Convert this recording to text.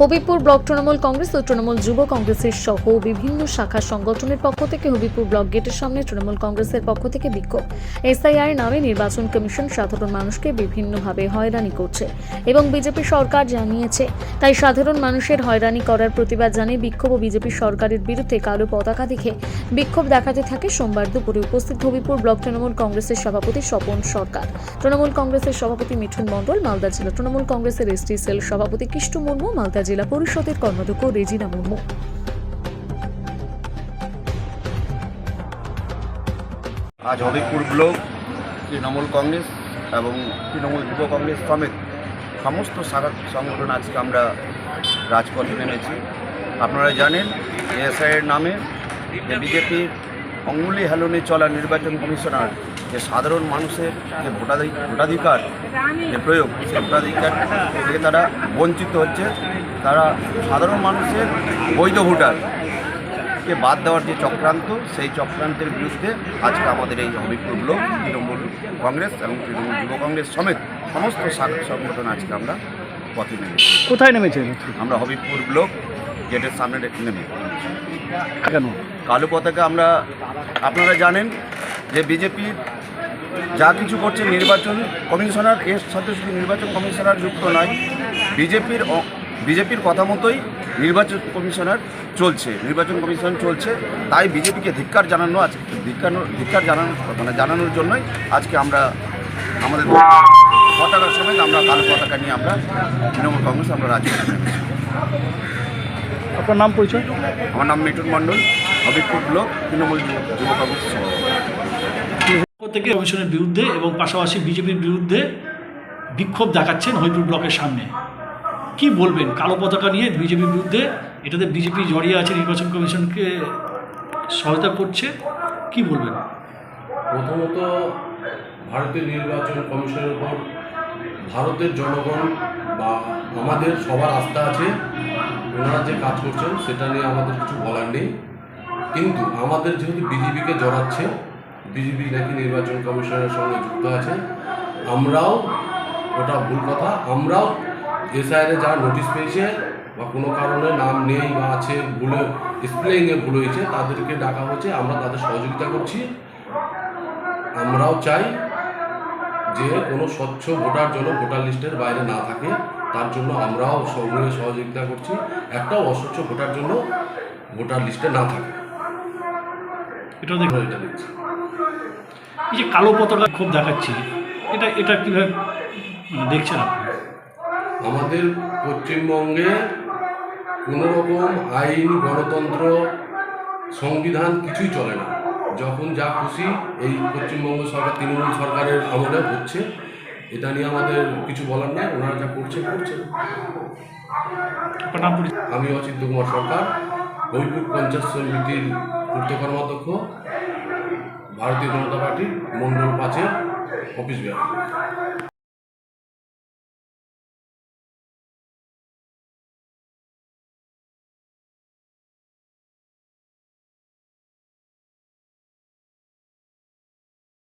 Habibpur block Trinamool Congress ও তৃণমূল যুব কংগ্রেসের সহ বিভিন্ন শাখা সংগঠনের পক্ষ থেকে হবিপুর ব্লক গেটের সামনে তৃণমূল কংগ্রেসের পক্ষ থেকে বিক্ষোভ। এসআইআর নামে নির্বাচন কমিশন সাধারণ মানুষকে বিভিন্নভাবে হয়রানি করছে এবং বিজেপি সরকার জানিয়েছে। তাই সাধারণ মানুষের হয়রানি করার প্রতিবাদ জানিয়ে বিক্ষোভ ও বিজেপি সরকারের বিরুদ্ধে কালো পতাকা দেখে বিক্ষোভ দেখাতে থাকে সোমবার দুপুরে উপস্থিত হবিপুর ব্লক তৃণমূল কংগ্রেসের সভাপতি স্বপন সরকার। তৃণমূল কংগ্রেসের সভাপতি মিঠুন মণ্ডল, মালদা জেলা তৃণমূল কংগ্রেসের এসটি সেল সভাপতি কৃষ্ণ মুর্মু, মালদা জেলা পরিষদের কর্মাধ্যক্ষ রেজিনা মুর্মু। আজ হবিপুর ব্লক, তৃণমূল কংগ্রেস এবং তৃণমূল যুব কংগ্রেস সমেত সমস্ত শাখা সংগঠন আজকে আমরা রাজপথে নেমেছি। আপনারা জানেন এসআইয়ের নামে বিজেপির অঙ্গুলি হেলনে চলা নির্বাচন কমিশনার যে সাধারণ মানুষের যে ভোটাধি- ভোটাধিকার যে প্রয়োগ সেই ভোটাধিকার থেকে তারা বঞ্চিত হচ্ছে। তারা সাধারণ মানুষের বৈধ ভোটার কে বাদ দেওয়ার যে চক্রান্ত সেই চক্রান্তের বিরুদ্ধে আজকে আমাদের এই হবিপুর ব্লক তৃণমূল কংগ্রেস এবং তৃণমূল যুব কংগ্রেস সমেত সমস্ত সংগঠন আজকে আমরা পথে নেমেছি। কোথায় নেমেছেন? আমরা হবিপুর ব্লক গেটের সামনে নেমে কেন? কালো পতাকা আমরা আপনারা জানেন যে বিজেপির যা কিছু করছে নির্বাচন কমিশনার এর সাথে শুধু নির্বাচন কমিশনার যুক্ত নয় বিজেপির বিজেপির কথা মতোই নির্বাচন কমিশনার চলছে নির্বাচন কমিশন চলছে। তাই বিজেপিকে ধিক্কার জানানো আজকে ধিক্কার ধিক্কার জানানো মানে জানানোর জন্যই আজকে আমরা আমাদের পতাকার সময় আমরা কালো পতাকা নিয়ে আমরা তৃণমূল কংগ্রেস আমরা রাজনীতি আপনার নাম পরিচয়? আমার নাম মিটুন মণ্ডল হবিবপুর ব্লক তৃণমূল যুব- কংগ্রেস। থেকে কমিশনের বিরুদ্ধে এবং পাশাপাশি বিজেপির বিরুদ্ধে বিক্ষোভ দেখাচ্ছেন হরিপুর ব্লকের সামনে। কি বলবেন? কালো পতাকা নিয়ে বিজেপির বিরুদ্ধে এটাতে বিজেপি জড়িয়ে আছে নির্বাচন কমিশনকে সহায়তা করছে, কি বলবেন? প্রথমত, ভারতীয় নির্বাচন কমিশনের উপর ভারতের জনগণ বা আমাদের সবার আস্থা আছে, ওনারা যে কাজ করছেন সেটা নিয়ে আমাদের কিছু বলার নেই। কিন্তু আমাদের যেহেতু বিজেপিকে জড়াচ্ছে বিজেপি নাকি নির্বাচন কমিশনের সঙ্গে যুক্ত আছে আমরাও ওটা ভুল কথা আমরাও এসআইআরে যারা নোটিশ পেয়েছে বা কোনো কারণে নাম নেই বা আছে ভুলে স্প্লেইংয়ে ভুল হয়েছে তাদেরকে ডাকা হয়েছে আমরা তাদের সহযোগিতা করছি। আমরাও চাই যে কোনো স্বচ্ছ ভোটার জন্য ভোটার লিস্টের বাইরে না থাকে তার জন্য আমরাও সঙ্গে সহযোগিতা করছি একটাও অস্বচ্ছ ভোটার জন্য ভোটার লিস্টে না থাকে। এটা দেখছি। এই যে কালো পতাকা ক্ষোভ দেখাচ্ছি এটা এটা কীভাবে মানে দেখছেন আপনি? আমাদের পশ্চিমবঙ্গে কোনো রকম আইন গণতন্ত্র সংবিধান কিছুই চলে না। যখন যা খুশি এই পশ্চিমবঙ্গ সরকার তৃণমূল সরকারের আমলে হচ্ছে। এটা নিয়ে আমাদের কিছু বলার নাই ওনারা যা করছে করছে। আমি অচিন্ত কুমার সরকার হরিপুর পঞ্চায়েত সমিতির পূর্ত কর্মাধ্যক্ষ ভারতীয় জনতা পার্টির মন্ডল পাঁচের অফিস বিভাগ